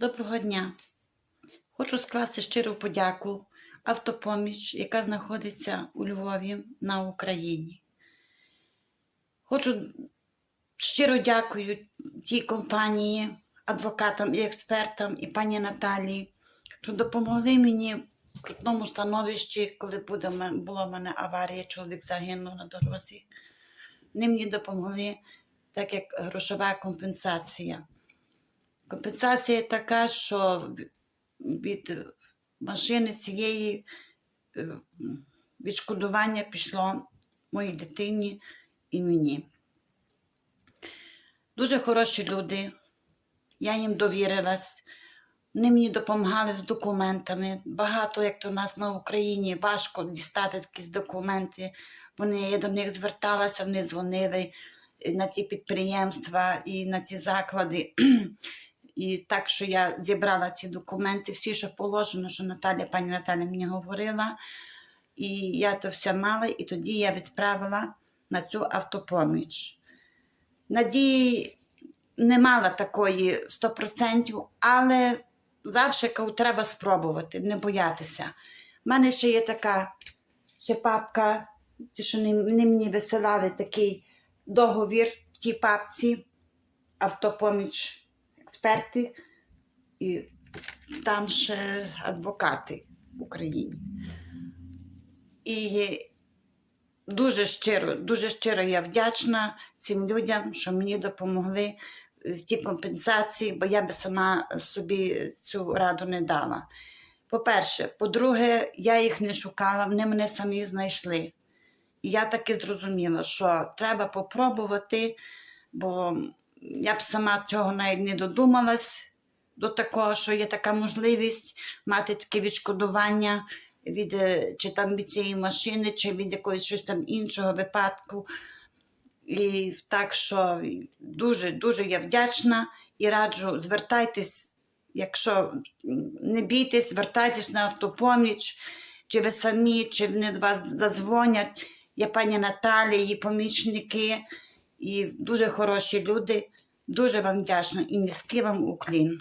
Доброго дня. Хочу скласти щиру подяку автопоміч, яка знаходиться у Львові на Україні. Хочу щиро дякую тій компанії, адвокатам і експертам, і пані Наталії, що допомогли мені в крутному становищі, коли була в мене аварія, чоловік загинув на дорозі. Вони мені допомогли, так як грошова компенсація. Компенсація така, що від машини цієї е, відшкодування пішло моїй дитині і мені. Дуже хороші люди. Я їм довірилась. Вони мені допомагали з документами. Багато, як то у нас на Україні, важко дістати якісь документи. Вони, я до них зверталася, вони дзвонили е, на ці підприємства і на ці заклади. І так, що я зібрала ці документи, всі, що положено, що Наталя, пані Наталя мені говорила. І я то все мала, і тоді я відправила на цю автопоміч. Надії не мала такої 100%, але завжди кажу, треба спробувати, не боятися. У мене ще є така ще папка, що вони мені висилали такий договір в тій папці, автопоміч експерти і там ще адвокати в Україні. І дуже щиро, дуже щиро я вдячна цим людям, що мені допомогли в тій компенсації, бо я би сама собі цю раду не дала. По-перше, по-друге, я їх не шукала, вони мене самі знайшли. І я таки зрозуміла, що треба попробувати, бо я б сама цього навіть не додумалась до такого, що є така можливість мати таке відшкодування від е, чи там від цієї машини, чи від якогось щось там іншого випадку. І так що дуже дуже я вдячна і раджу, звертайтесь, якщо не бійтесь, звертайтесь на автопоміч, чи ви самі, чи вони до вас зазвонять. Я пані Наталі, її помічники і дуже хороші люди. Дуже вам вдячна і низький вам уклін.